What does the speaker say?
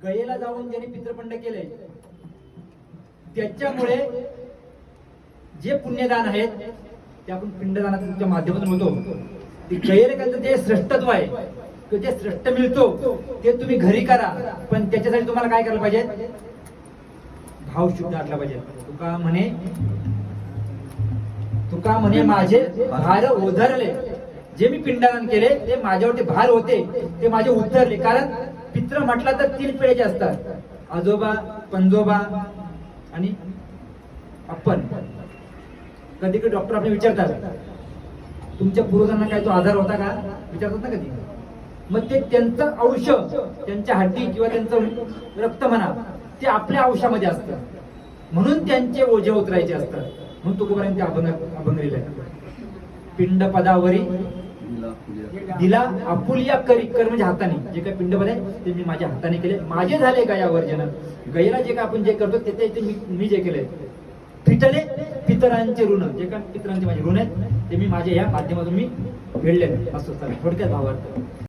गयेला जाऊन ज्यांनी पितृपंड केले त्याच्यामुळे जे पुण्यदान आहेत ते आपण पिंडदानाच्या माध्यमातून होतो. ते गैरकांचं जे श्रेष्ठत्व आहे. जे श्रेष्ठ मिळतो ते तुम्ही घरी करा. पण त्याच्यासाठी तुम्हाला काय करायला पाहिजे? भाव शुद्ध असला पाहिजे. तुका म्हणे तुका म्हणे माझे भार ओझरले. जे मी पिंडदान केले ते माझ्यावरती भार होते ते माझे उतरले. कारण पित्र म्हटलं तर तीन पिढ्याचे असतात आजोबा पंजोबा आणि आपण. कधी कधी डॉक्टर आपले विचारतात तुमच्या पूर्वजांना काय तो आधार होता का? विचारतात ना कधी. मग ते त्यांचं औषध त्यांच्या हड्डी किंवा त्यांचं रक्त म्हणा ते आपल्या अंशामध्ये असतं. म्हणून त्यांचे ओझे उतरायचे असतात. म्हणून तोपर्यंत ते अभंग अभंग पिंड पदावरी दिला आपुलिया करी कर म्हणजे हाताने. जे काही पिंडपद आहे ते मी माझ्या हाताने केले. माझे झाले गयावर जन गैला जे काय आपण जे करतो ते ते मी मी जे केले फिटले पितरांचे ऋण. जे काय पितरांचे माझे ऋण आहेत ते मी माझ्या या माध्यमातून मी फेडले असं थोडक्यात भावार्थ.